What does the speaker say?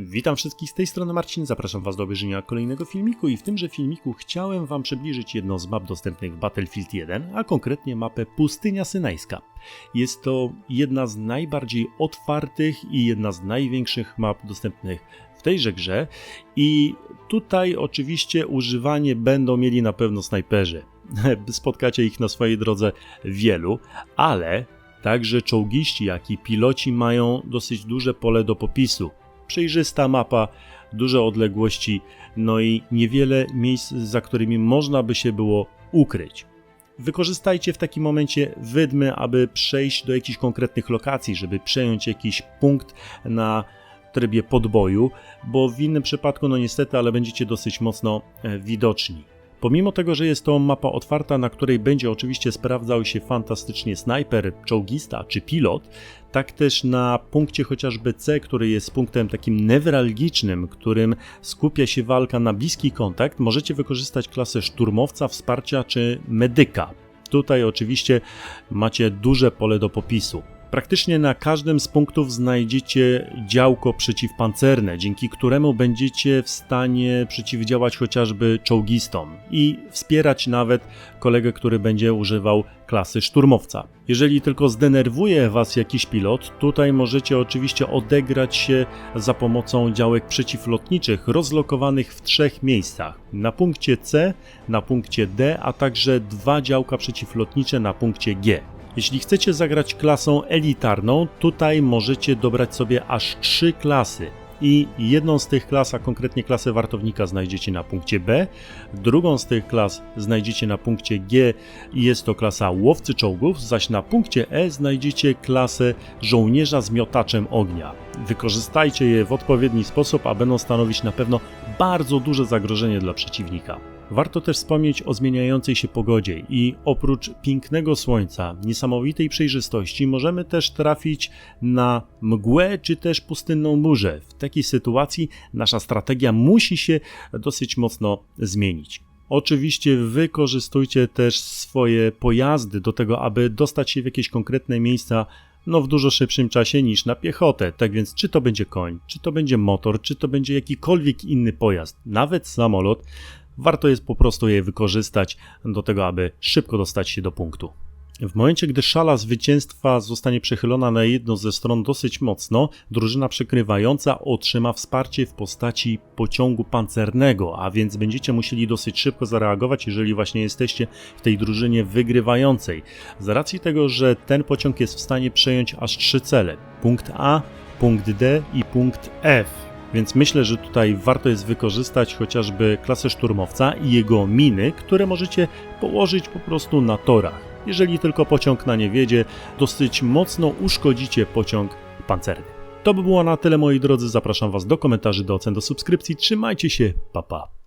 Witam wszystkich z tej strony Marcin, zapraszam Was do obejrzenia kolejnego filmiku i w tymże filmiku chciałem Wam przybliżyć jedną z map dostępnych w Battlefield 1, a konkretnie mapę Pustynia Synajska. Jest to jedna z najbardziej otwartych i jedna z największych map dostępnych w tejże grze i tutaj oczywiście używanie będą mieli na pewno snajperzy. Spotkacie ich na swojej drodze wielu, ale Także czołgiści, jak i piloci mają dosyć duże pole do popisu. Przejrzysta mapa, duże odległości, no i niewiele miejsc, za którymi można by się było ukryć. Wykorzystajcie w takim momencie wydmy, aby przejść do jakichś konkretnych lokacji, żeby przejąć jakiś punkt na trybie podboju, bo w innym przypadku, no niestety, ale będziecie dosyć mocno e, widoczni. Pomimo tego, że jest to mapa otwarta, na której będzie oczywiście sprawdzał się fantastycznie snajper, czołgista czy pilot, tak też na punkcie chociażby C, który jest punktem takim newralgicznym, którym skupia się walka na bliski kontakt, możecie wykorzystać klasę szturmowca, wsparcia czy medyka. Tutaj oczywiście macie duże pole do popisu. Praktycznie na każdym z punktów znajdziecie działko przeciwpancerne, dzięki któremu będziecie w stanie przeciwdziałać chociażby czołgistom i wspierać nawet kolegę, który będzie używał klasy szturmowca. Jeżeli tylko zdenerwuje Was jakiś pilot, tutaj możecie oczywiście odegrać się za pomocą działek przeciwlotniczych rozlokowanych w trzech miejscach. Na punkcie C, na punkcie D, a także dwa działka przeciwlotnicze na punkcie G. Jeśli chcecie zagrać klasą elitarną, tutaj możecie dobrać sobie aż trzy klasy. I jedną z tych klas, a konkretnie klasę wartownika, znajdziecie na punkcie B, drugą z tych klas znajdziecie na punkcie G i jest to klasa łowcy czołgów, zaś na punkcie E znajdziecie klasę żołnierza z miotaczem ognia. Wykorzystajcie je w odpowiedni sposób, a będą stanowić na pewno bardzo duże zagrożenie dla przeciwnika. Warto też wspomnieć o zmieniającej się pogodzie i oprócz pięknego słońca, niesamowitej przejrzystości, możemy też trafić na mgłę czy też pustynną burzę. W takiej sytuacji nasza strategia musi się dosyć mocno zmienić. Oczywiście wykorzystujcie też swoje pojazdy do tego, aby dostać się w jakieś konkretne miejsca no w dużo szybszym czasie niż na piechotę. Tak więc czy to będzie koń, czy to będzie motor, czy to będzie jakikolwiek inny pojazd, nawet samolot, warto jest po prostu je wykorzystać do tego, aby szybko dostać się do punktu. W momencie, gdy szala zwycięstwa zostanie przechylona na jedną ze stron dosyć mocno, drużyna przekrywająca otrzyma wsparcie w postaci pociągu pancernego, a więc będziecie musieli dosyć szybko zareagować, jeżeli właśnie jesteście w tej drużynie wygrywającej. Z racji tego, że ten pociąg jest w stanie przejąć aż trzy cele: punkt A, punkt D i punkt F. Więc myślę, że tutaj warto jest wykorzystać chociażby klasę szturmowca i jego miny, które możecie położyć po prostu na torach. Jeżeli tylko pociąg na nie wiedzie, dosyć mocno uszkodzicie pociąg pancerny. To by było na tyle moi drodzy, zapraszam Was do komentarzy, do ocen, do subskrypcji, trzymajcie się, pa pa.